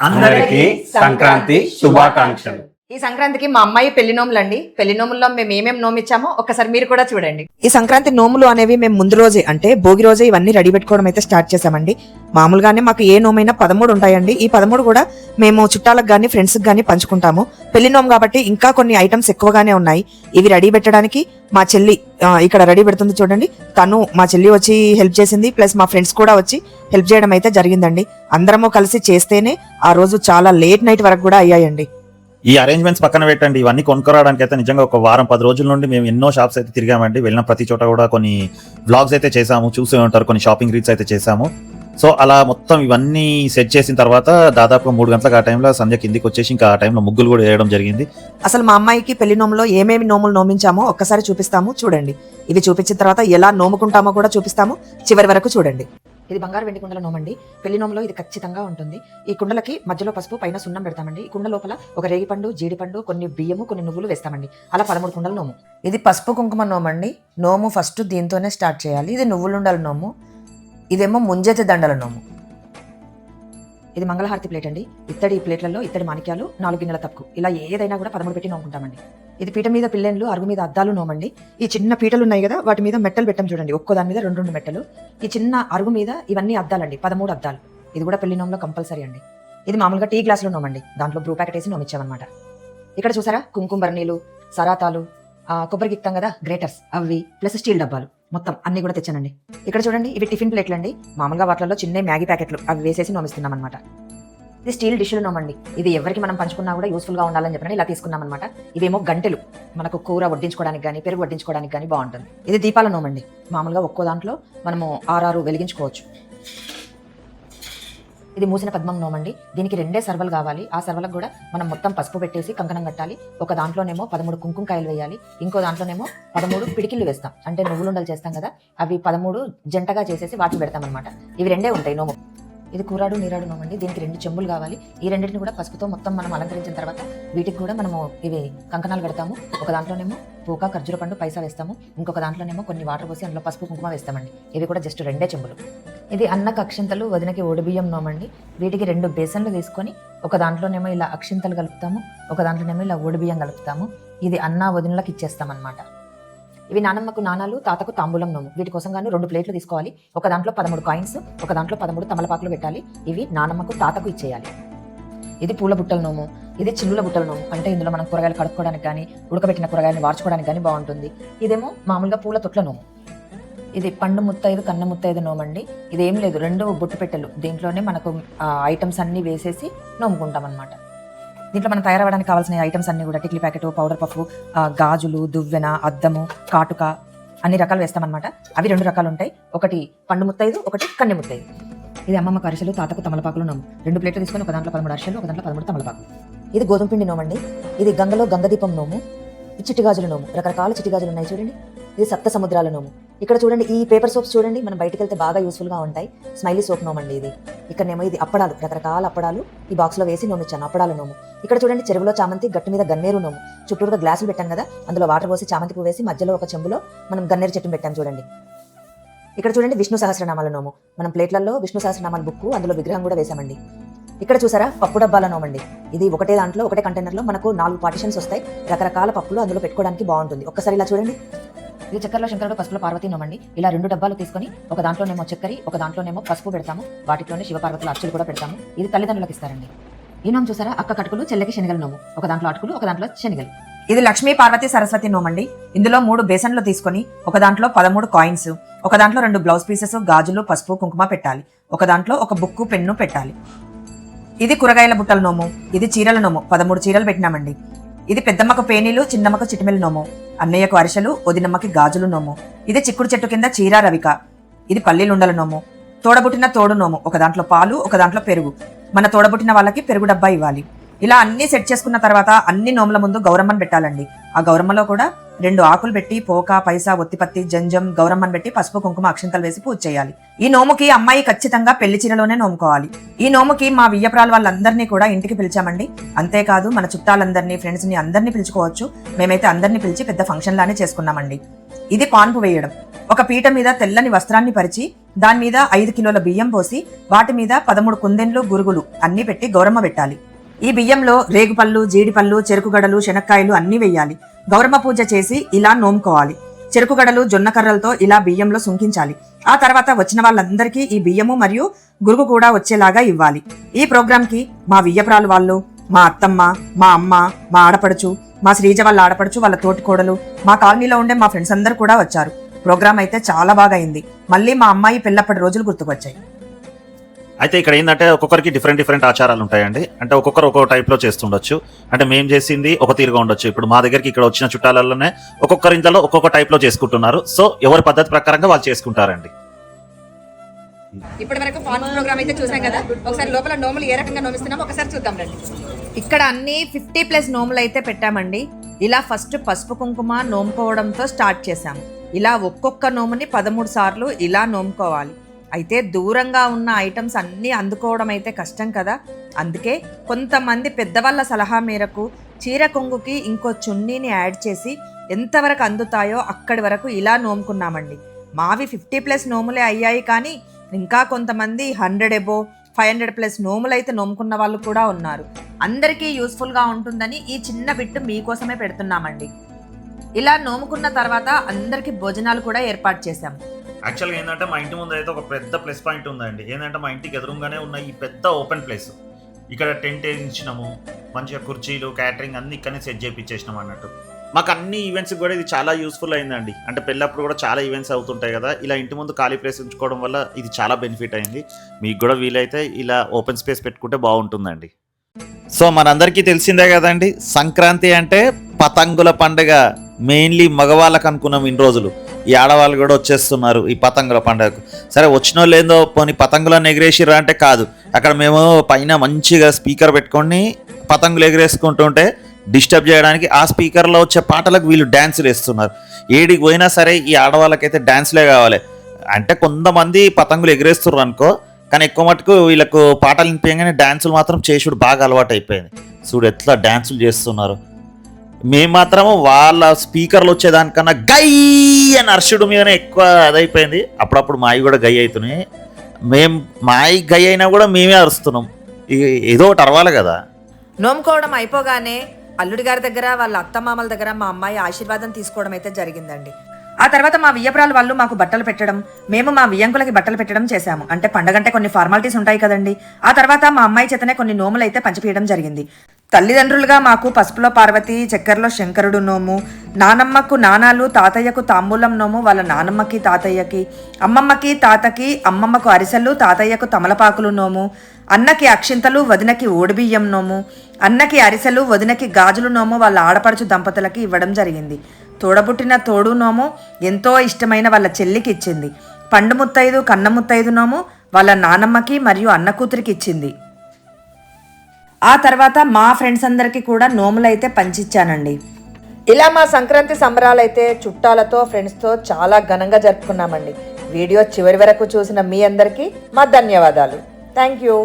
అందరికీ సంక్రాంతి శుభాకాంక్షలు. ఈ సంక్రాంతికి మా అమ్మాయి పెళ్ళి నోములండి. పెళ్ళి నోముల్లో మేము ఏమేమి నోమిచ్చామో ఒక్కసారి మీరు కూడా చూడండి. ఈ సంక్రాంతి నోములు అనేవి మేము ముందు రోజే అంటే భోగి రోజే ఇవన్నీ రెడీ పెట్టుకోవడం అయితే స్టార్ట్ చేసామండి మామూలుగానే మాకు ఏ నోమైనా పదమూడు ఉంటాయండి. ఈ పదమూడు కూడా మేము చుట్టాలకు కానీ ఫ్రెండ్స్కి కానీ పంచుకుంటాము. పెళ్ళి నోము కాబట్టి ఇంకా కొన్ని ఐటమ్స్ ఎక్కువగానే ఉన్నాయి. ఇవి రెడీ పెట్టడానికి మా చెల్లి ఇక్కడ రెడీ పెడుతుంది చూడండి. తను మా చెల్లి వచ్చి హెల్ప్ చేసింది ప్లస్ మా ఫ్రెండ్స్ కూడా వచ్చి హెల్ప్ చేయడం అయితే జరిగిందండి. అందరము కలిసి చేస్తేనే ఆ రోజు చాలా లేట్ నైట్ వరకు కూడా అయ్యాయండి. ఈ అరేంజ్మెంట్స్ పక్కన పెట్టండి. ఇవన్నీ కొనుక్కోవడానికి అయితే నిజంగా ఒక వారం పది రోజుల నుండి మేము ఎన్నో షాప్స్ అయితే తిరిగామండి. వెళ్ళిన ప్రతి చోట కూడా కొన్ని బ్లాగ్స్ అయితే చేసాము చూసే ఉంటారు కొన్ని షాపింగ్ రీల్స్ అయితే చేసాము సో అలా మొత్తం ఇవన్నీ సెట్ చేసిన తర్వాత దాదాపు మూడు గంటలకు ఆ టైంలో సంధ్య కిందికి వచ్చేసి ఇంకా ఆ టైంలో ముగ్గులు కూడా వేయడం జరిగింది. అసలు మా అమ్మాయికి పెళ్ళి నోములో ఏమేమి నోములు నోమించామో ఒక్కసారి చూపిస్తాము చూడండి. ఇవి చూపించిన తర్వాత ఎలా నోముకుంటామో కూడా చూపిస్తాము. చివరి వరకు చూడండి. ఇది బంగారు వెండి కుండల నోమండి. పెళ్ళి నోములో ఇది ఖచ్చితంగా ఉంటుంది. ఈ కుండలకి మధ్యలో పసుపు పైన సున్నం పెడతామండి. ఈ కుండ లోపల ఒక రేగిపండు జీడిపండు కొన్ని బియ్యము కొన్ని నువ్వులు వేస్తామండి. అలా పదమూడు కుండల నోము. ఇది పసుపు కుంకుమ నోమండి. నోము ఫస్ట్ దీంతోనే స్టార్ట్ చేయాలి. ఇది నువ్వులుండల నోము. ఇదేమో ముంజెత్తి దండల నోము. ఇది మంగళహారతి ప్లేట్ అండి. ఇత్తడి ప్లేట్లలో ఇత్తడి మాణిక్యాలు నాలుగు గిన్నెల తక్కువ ఇలా ఏదైనా కూడా పదమూడు పెట్టి నోముకుంటామండి. ఇది పీట మీద పిల్లెన్లు అరుగు మీద అద్దాలు నోమండి. ఈ చిన్న పీటలు ఉన్నాయి కదా వాటి మీద మెట్టలు పెట్టాం చూడండి. ఒక్కో దాని మీద రెండు రెండు మెట్టలు. ఈ చిన్న అరుగు మీద ఇవన్నీ అద్దాలండి పదమూడు అద్దాలు. ఇది కూడా పెళ్ళి నోములో కంపల్సరీ అండి. ఇది మామూలుగా టీ గ్లాసులో నోమండి. దాంట్లో బ్రూ ప్యాకెట్ వేసి నోమిచ్చామన్నమాట. ఇక్కడ చూసారా? కుంకుంబర నీళ్ళు సరాతాలు కొబ్బరి గిక్తాం కదా గ్రేటర్స్ అవి ప్లస్ స్టీల్ డబ్బాలు. మొత్తం అన్ని కూడా తెచ్చానండి. ఇక్కడ చూడండి ఇవి టిఫిన్ ప్లేట్లు అండి. మామూలుగా వాటిలో చిన్న మ్యాగీ ప్యాకెట్లు అవి వేసేసి నోమిస్తున్నాం అనమాట ఇది స్టీల్ డిష్లు నోమండి. ఇది ఎవరికి మనం పంచుకున్నా కూడా యూస్ఫుల్గా ఉండాలని చెప్పని ఇలా తీసుకున్నాం అనమాట ఇవేమో గంటలు. మనకు కూర వడ్డించుకోవడానికి కానీ పెరుగు వడ్డించుకోవడానికి కానీ బాగుంటుంది. ఇది దీపాల నోమండి. మామూలుగా ఒక్కో దాంట్లో మనము ఆరారు వెలిగించుకోవచ్చు. ఇది మూసిన పద్మం నోమండి. దీనికి రెండే సర్వలు కావాలి. ఆ సర్వలకు కూడా మనం మొత్తం పసుపు పెట్టేసి కంకణం కట్టాలి. ఒక దాంట్లోనేమో పదమూడు కుంకుమకాయలు వేయాలి. ఇంకో దాంట్లోనేమో పదమూడు పిడికిళ్ళు వేస్తాం. అంటే నువ్వులుండలు చేస్తాం కదా అవి పదమూడు జంటగా చేసేసి వాటిని పెడతాం అనమాట ఇవి రెండే ఉంటాయి నోము. ఇది కూరాడు నీరాడు నోమండి దీనికి రెండు చెంబులు కావాలి. ఈ రెండింటిని కూడా పసుపుతో మొత్తం మనం అలంకరించిన తర్వాత వీటికి కూడా మనము ఇవి కంకణాలు పెడతాము. ఒక దాంట్లోనేమో పూక ఖర్జూర పండు పైసా వేస్తాము. ఇంకొక దాంట్లోనేమో కొన్ని వాటర్ పోసి అందులో పసుపు కుంకుమ వేస్తామండి. ఇవి కూడా జస్ట్ రెండే చెంబులు. ఇది అన్నకు అక్షింతలు వదినకి ఒడిబియ్యం నోమండి వీటికి రెండు బేసన్లు తీసుకొని ఒక దాంట్లోనేమో ఇలా అక్షింతలు కలుపుతాము. ఒక దాంట్లోనేమో ఇలా ఒడిబియ్యం కలుపుతాము. ఇది అన్న వదినలకు ఇచ్చేస్తామన్నమాట. ఇవి నానమ్మకు నాణాలు తాతకు తాంబూలం నోము. వీటి కోసం గాను రెండు ప్లేట్లు తీసుకోవాలి. ఒక దాంట్లో పదమూడు కాయిన్స్ ఒక దాంట్లో పదమూడు తమలపాకులు పెట్టాలి. ఇవి నానమ్మకు తాతకు ఇచ్చేయాలి. ఇది పూల బుట్టల నోము. ఇది చిల్లుల బుట్టల నోము. అంటే ఇందులో మనం కూరగాయలు కడుక్కోవడానికి కానీ ఉడకబెట్టిన కూరగాయలను వార్చుకోవడానికి కానీ బాగుంటుంది. ఇదేమో మామూలుగా పూల తొట్ల నోము. ఇది పండు ముత్తైదు కన్న ముత్తైదు నోమండి. ఇది ఏం లేదు రెండు బొట్టు పెట్టెలు. దీంట్లోనే మనకు ఐటమ్స్ అన్నీ వేసేసి నోముకుంటాం అనమాట దీంట్లో మనం తయారవడానికి కావాల్సిన ఐటమ్స్ అన్ని కూడా టిక్లీ ప్యాకెట్ పౌడర్ పఫ్ గాజులు దువ్వెన అద్దము కాటుక అన్ని రకాలు వేస్తామన్నమాట. అవి రెండు రకాలు ఉంటాయి ఒకటి పండు ముత్తైదు ఒకటి కన్నె ముత్తైదు. ఇది అమ్మమ్మకు అరిసెలు తాతకు తమలపాకులు నోము. రెండు ప్లేట్లు తీసుకొని ఒక దాంట్లో పదమూడు అరిసెలు ఒక దాంట్లో పదమూడు తమలపాకులు. ఇది గోధుమ పిండి నోమండి. ఇది గంగలో గంగదీపం నోము. ఇది చిట్టిగాజుల నోము. రకరకాల చిట్టిగాజులు ఉన్నాయి చూడండి. ఇది సప్త సముద్రాల నోము. ఇక్కడ చూడండి ఈ పేపర్ సోప్స్ చూడండి మనం బయటకు వెళ్తే బాగా యూస్ఫుల్గా ఉంటాయి. స్మైలీ సోప్ నోమండి ఇది. ఇక్కడనేమో ఇది అప్పడాలు రకరకాల అప్పడాలు. ఈ బాక్స్లో వేసి నోమిచ్చాను అప్పడాల నోము. ఇక్కడ చూడండి చెరువులో చామంతి గట్టు మీద గన్నేరు నోము. చుట్టూరుగా గ్లాసులు పెట్టాను కదా అందులో వాటర్ పోసి చామంతి పువ్వు వేసి మధ్యలో ఒక చెంబులో మనం గన్నేరు చెట్టు పెట్టాం చూడండి. ఇక్కడ చూడండి విష్ణు సహస్రనామాల నోము. మనం ప్లేట్లలో విష్ణు సహస్రనామాల బుక్ అందులో విగ్రహం కూడా వేసామండి. ఇక్కడ చూసారా పప్పు డబ్బాల నోమండి ఇది ఒకటే దాంట్లో ఒకటే కంటైనర్లో మనకు నాలుగు పార్టిషన్స్ వస్తాయి. రకరకాల పప్పులు అందులో పెట్టుకోవడానికి బాగుంటుంది. ఒక్కసారి ఇలా చూడండి. ఇది చక్కెరలో శంకరుడు పసుపులో పార్వతి నోమండి ఇలా రెండు డబ్బాలు తీసుకొని ఒక దాంట్లోనేమో చక్కెర ఒక దాంట్లోనేమో పసుపు పెడతాము. వాటిలోనే శివపార్వతుల అచ్చులు కూడా పెడతాము. ఇది తల్లిదండ్రులకు ఇస్తారండి. ఈ నోము చూసారా? అక్క కటుకులు చెల్లెకి శనగల నోము. ఒక దాంట్లో అటుకులు ఒక దాంట్లో శనగలు. ఇది లక్ష్మీ పార్వతి సరస్వతి నోమండి. ఇందులో మూడు బేసన్లు తీసుకొని ఒక దాంట్లో పదమూడు కాయిన్స్ ఒక దాంట్లో రెండు బ్లౌజ్ పీసెస్ గాజులు పసుపు కుంకుమ పెట్టాలి. ఒక దాంట్లో ఒక బుక్కు పెన్ను పెట్టాలి. ఇది కూరగాయల బుట్టల నోము ఇది చీరల నోము. పదమూడు చీరలు పెట్టినామండి. ఇది పెద్దమ్మకు పేనీలు చిన్నమ్మకు చిటిమెల నోము. అన్నయ్యకు అరిసెలు వదినమ్మకి గాజులు నోము. ఇది చిక్కుడు చెట్టు కింద చీరా రవిక. ఇది పల్లీలుండల నోము. తోడబుట్టిన తోడు నోము. ఒక దాంట్లో పాలు ఒక దాంట్లో పెరుగు. మన తోడబుట్టిన వాళ్ళకి పెరుగు డబ్బా ఇవ్వాలి. ఇలా అన్ని సెట్ చేసుకున్న తర్వాత అన్ని నోముల ముందు గౌరమ్మను పెట్టాలండి. ఆ గౌరమ్మలో కూడా రెండు ఆకులు పెట్టి పోక పైసా ఒత్తిపత్తి జంజం గౌరమ్మను పెట్టి పసుపు కుంకుమ అక్షింతలు వేసి పూజ చేయాలి. ఈ నోముకి అమ్మాయి ఖచ్చితంగా పెళ్ళి చీరలోనే నోముకోవాలి. ఈ నోముకి మా వియ్యప్రాలు వాళ్ళందరినీ కూడా ఇంటికి పిలిచామండి. అంతేకాదు మన చుట్టాలందరినీ ఫ్రెండ్స్ని అందరినీ పిలుచుకోవచ్చు. మేమైతే అందరినీ పిలిచి పెద్ద ఫంక్షన్ లానే చేసుకున్నామండి. ఇది పాన్పు వేయడం. ఒక పీట మీద తెల్లని వస్త్రాన్ని పరిచి దాని మీద ఐదు కిలోల బియ్యం పోసి వాటి మీద పదమూడు కుందెన్లు గురుగులు అన్నీ పెట్టి గౌరమ్మ పెట్టాలి. ఈ బియ్యంలో రేగుపళ్ళు జీడిపళ్ళు చెరుకుగడలు శనక్కాయలు అన్ని వెయ్యాలి. గౌరమ్మ పూజ చేసి ఇలా నోముకోవాలి. చెరుకుగడలు జొన్నకర్రలతో ఇలా బియ్యంలో సుంకించాలి ఆ తర్వాత వచ్చిన వాళ్ళందరికీ ఈ బియ్యము మరియు గురుగు కూడా వచ్చేలాగా ఇవ్వాలి. ఈ ప్రోగ్రామ్కి మా వియ్యపురాలు వాళ్ళు మా అత్తమ్మ మా అమ్మ మా ఆడపడుచు మా శ్రీజ వాళ్ళ ఆడపడుచు వాళ్ళ తోటికోడలు మా కాలనీలో ఉండే మా ఫ్రెండ్స్ అందరు కూడా వచ్చారు. ప్రోగ్రామ్ అయితే చాలా బాగా అయింది. మళ్ళీ మా అమ్మాయి పెళ్ళప్పటి రోజులు గుర్తుకొచ్చాయి. అయితే ఇక్కడ ఏంటంటే ఒక్కొక్కరికి డిఫరెంట్ డిఫరెంట్ ఆచారాలు ఉంటాయండి. అంటే ఒక్కొక్కరు ఒక్కొక్క టైప్లో చేస్తుండొచ్చు. అంటే మేము చేసింది ఒక తీరుగా ఉండొచ్చు. ఇప్పుడు మా దగ్గరికి ఇక్కడ వచ్చిన చుట్టాలలోనే ఒక్కొక్కరి ఇంట్లో ఒక్కొక్క టైప్లో చేసుకుంటున్నారు. సో ఎవరి పద్ధతి ప్రకారంగా వాళ్ళు చేసుకుంటారండి. ఇప్పటి వరకు ఫాన్ ప్రోగ్రామ్ అయితే చూసాం కదా. ఒకసారి లోపల నోములు ఏ రకంగా నోమిస్తున్నామో ఒకసారి చూద్దాం రండి. ఇక్కడ అన్ని ఫిఫ్టీ ప్లస్ నోములు అయితే పెట్టామండి. ఇలా ఫస్ట్ పసుపు కుంకుమ నోముకోవడంతో స్టార్ట్ చేశాము. ఇలా ఒక్కొక్క నోముని పదమూడు సార్లు ఇలా నోముకోవాలి అయితే దూరంగా ఉన్న ఐటమ్స్ అన్నీ అందుకోవడం అయితే కష్టం కదా. అందుకే కొంతమంది పెద్దవాళ్ళ సలహా మేరకు చీర కొంగుకి ఇంకో చున్నీని యాడ్ చేసి ఎంతవరకు అందుతాయో అక్కడి వరకు ఇలా నోముకున్నామండి. మావి ఫిఫ్టీ ప్లస్ నోములే అయ్యాయి కానీ ఇంకా కొంతమంది hundred above five hundred plus నోములు అయితే నోముకున్న వాళ్ళు కూడా ఉన్నారు. అందరికీ యూస్ఫుల్గా ఉంటుందని ఈ చిన్న బిట్టు మీకోసమే పెడుతున్నామండి. ఇలా నోముకున్న తర్వాత అందరికీ భోజనాలు కూడా ఏర్పాటు చేశాము యాక్చువల్గా ఏంటంటే మా ఇంటి ముందు అయితే ఒక పెద్ద ప్లస్ పాయింట్ ఉందండి. ఏంటంటే మా ఇంటికి ఎదురుగానే ఉన్న ఈ పెద్ద ఓపెన్ ప్లేస్. ఇక్కడ టెంట్ వేయించినాము మంచిగా కుర్చీలు క్యాటరింగ్ అన్ని ఇక్కడనే సెట్ చేయించేసినాం అన్నట్టు. మాకు అన్ని ఈవెంట్స్ కూడా ఇది చాలా యూస్ఫుల్ అయిందండి. అంటే పెళ్ళప్పుడు కూడా చాలా ఈవెంట్స్ అవుతుంటాయి కదా ఇలా ఇంటి ముందు ఖాళీ ప్లేస్ ఉంచుకోవడం వల్ల ఇది చాలా బెనిఫిట్ అయింది. మీకు కూడా వీలైతే ఇలా ఓపెన్ స్పేస్ పెట్టుకుంటే బాగుంటుందండి. సో మనందరికీ తెలిసిందే కదండి సంక్రాంతి అంటే పతంగుల పండుగ. మెయిన్లీ మగవాళ్ళకు అనుకున్నాం ఇన్ని రోజులు. ఈ ఆడవాళ్ళు కూడా వచ్చేస్తున్నారు ఈ పతంగుల పండుగకు. సరే వచ్చిన వాళ్ళు ఏందో పోనీ పతంగులను ఎగిరేసిర్రా అంటే కాదు. అక్కడ మేము పైన మంచిగా స్పీకర్ పెట్టుకొని పతంగులు ఎగిరేసుకుంటుంటే డిస్టర్బ్ చేయడానికి ఆ స్పీకర్లో వచ్చే పాటలకు వీళ్ళు డ్యాన్సులు వేస్తున్నారు. ఏడికి పోయినా సరే ఈ ఆడవాళ్ళకైతే డ్యాన్స్లే కావాలి. అంటే కొంతమంది పతంగులు ఎగిరేస్తున్నారు అనుకో కానీ ఎక్కువ మటుకు వీళ్ళకు పాటలు వినిపించగానే డ్యాన్సులు మాత్రం చేసుడు బాగా అలవాటు అయిపోయింది చూడు ఎట్లా డ్యాన్సులు చేస్తున్నారు. మేము మాత్రము వాళ్ళ స్పీకర్లు వచ్చేదానికన్నా గై అని అర్షుడు మీదనే ఎక్కువ అదైపోయింది. అప్పుడప్పుడు మాయి కూడా గై అవుతున్నాయి మేము మాయి గై అయినా కూడా మేమే అరుస్తున్నాం. ఏదో ఒకటి అరవాలి కదా. నోముకోవడం అయిపోగానే అల్లుడి గారి దగ్గర వాళ్ళ అత్తమామల దగ్గర మా అమ్మాయి ఆశీర్వాదం తీసుకోవడం అయితే జరిగిందండి. ఆ తర్వాత మా వియ్యపురాలు వాళ్ళు మాకు బట్టలు పెట్టడం మేము మా వియ్యంకులకి బట్టలు పెట్టడం చేశాము. అంటే పండగంటే కొన్ని ఫార్మాలిటీస్ ఉంటాయి కదండి. ఆ తర్వాత మా అమ్మాయి చేతనే కొన్ని నోములు అయితే పంచిపీయడం జరిగింది. తల్లిదండ్రులుగా మాకు పసుపులో పార్వతి చక్కెరలో శంకరుడు నోము నానమ్మకు నానాలు తాతయ్యకు తాంబూలం నోము వాళ్ళ నానమ్మకి తాతయ్యకి అమ్మమ్మకి తాతకి అమ్మమ్మకు అరిసెలు తాతయ్యకు తమలపాకులు నోము అన్నకి అక్షింతలు వదినకి ఓడిబియ్యం నోము అన్నకి అరిసెలు వదినకి గాజులు నోము వాళ్ళ ఆడపడుచు దంపతులకి ఇవ్వడం జరిగింది. తోడబుట్టిన తోడు నోము ఎంతో ఇష్టమైన వాళ్ళ చెల్లికి ఇచ్చింది. పండు ముత్తైదు కన్న ముత్తైదు నోము వాళ్ళ నానమ్మకి మరియు అన్న కూతురికి ఇచ్చింది. ఆ తర్వాత మా ఫ్రెండ్స్ అందరికీ కూడా నోములైతే పంచిచ్చానండి. ఇలా మా సంక్రాంతి సంబరాలైతే చుట్టాలతో ఫ్రెండ్స్తో చాలా ఘనంగా జరుపుకున్నామండి. వీడియో చివరి వరకు చూసిన మీ అందరికీ మా ధన్యవాదాలు. Thank you.